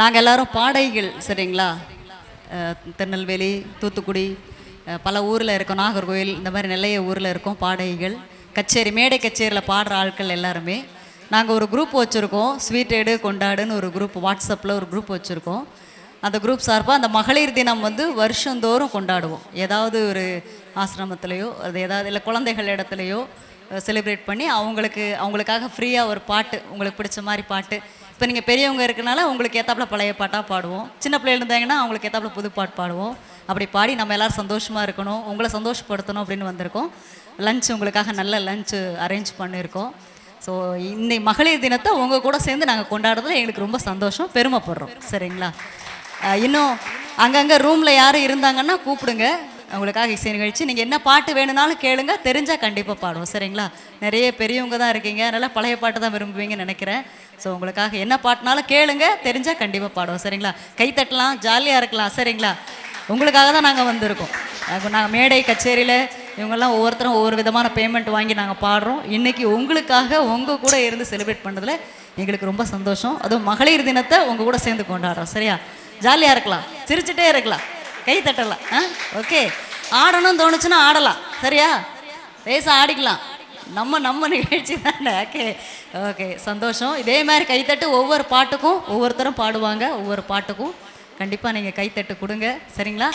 நாங்கள் எல்லாரும் பாடைகள் சரிங்களா? திருநெல்வேலி தூத்துக்குடி பல ஊரில் இருக்கோம். நாகர்கோவில் இந்த மாதிரி நிறைய ஊரில் இருக்கோம் பாடகிகள் கச்சேரி மேடை கச்சேரியில் பாடுற ஆட்கள் எல்லாருமே. நாங்கள் ஒரு குரூப் வச்சுருக்கோம். ஸ்வீட் எடு கொண்டாடுன்னு ஒரு குரூப் வாட்ஸ்அப்பில் ஒரு குரூப் வச்சுருக்கோம். அந்த குரூப் சார்பாக அந்த மகளிர் தினம் வந்து வருஷந்தோறும் கொண்டாடுவோம். ஏதாவது ஒரு ஆசிரமத்திலையோ அது ஏதாவது இல்லை குழந்தைகள் இடத்துலையோ செலிப்ரேட் பண்ணி அவங்களுக்கு அவங்களுக்காக ஃப்ரீயாக ஒரு பாட்டு உங்களுக்கு பிடிச்ச மாதிரி பாட்டு இப்போ நீங்கள் பெரியவங்க இருக்கனால உங்களுக்கு ஏத்தாப்புல பழைய பாட்டாக பாடுவோம். சின்ன பிள்ளைகள் இருந்தாங்கன்னா அவங்களுக்கு ஏத்தாப்புல புது பாட்டு பாடுவோம். அப்படி பாடி நம்ம எல்லோரும் சந்தோஷமாக இருக்கணும் உங்களை சந்தோஷப்படுத்தணும் அப்படின்னு வந்திருக்கோம். லஞ்ச் உங்களுக்காக நல்ல லஞ்சு அரேஞ்ச் பண்ணியிருக்கோம் ஸோ இந்த மகளிர் தினத்தை உங்கள் கூட சேர்ந்து நாங்கள் கொண்டாடுறதுல எங்களுக்கு ரொம்ப சந்தோஷம் பெருமைப்படுறோம். சரிங்களா? இன்னும் அங்கங்கே ரூமில் யாரும் இருந்தாங்கன்னா கூப்பிடுங்க. உங்களுக்காக இசை நிகழ்ச்சி. நீங்கள் என்ன பாட்டு வேணும்னாலும் கேளுங்க. தெரிஞ்சால் கண்டிப்பாக பாடுவோம். சரிங்களா? நிறைய பெரியவங்க தான் இருக்கீங்க. அதனால் பழைய பாட்டு தான் விரும்புவீங்கன்னு நினைக்கிறேன். ஸோ உங்களுக்காக என்ன பாட்டுனாலும் கேளுங்க. தெரிஞ்சால் கண்டிப்பாக பாடுவோம். சரிங்களா? கை தட்டலாம் ஜாலியாக இருக்கலாம். சரிங்களா? உங்களுக்காக தான் நாங்கள் வந்திருக்கோம். நாங்கள் மேடை கச்சேரியில் இவங்கெல்லாம் ஒவ்வொருத்தரும் ஒவ்வொரு விதமான பேமெண்ட் வாங்கி நாங்கள் பாடுறோம். இன்றைக்கி உங்களுக்காக உங்கள் கூட இருந்து செலிப்ரேட் பண்ணதில் எங்களுக்கு ரொம்ப சந்தோஷம். அதுவும் மகளிர் தினத்தை உங்கள் கூட சேர்ந்து கொண்டாடுறோம். சரியா? ஜாலியாக இருக்கலாம். சிரிச்சுட்டே இருக்கலாம். கை தட்டலாம். ஆ? ஓகே ஆடணும்னு தோணுச்சுன்னா ஆடலாம். சரியா? பேச ஆடிக்கலாம். நம்ம நம்ம நிகழ்ச்சி தானே. ஓகே ஓகே சந்தோஷம். இதே மாதிரி கைத்தட்டு ஒவ்வொரு பாட்டுக்கும் ஒவ்வொருத்தரும் பாடுவாங்க. ஒவ்வொரு பாட்டுக்கும் கண்டிப்பாக நீங்கள் கைத்தட்டு கொடுங்க. சரிங்களா?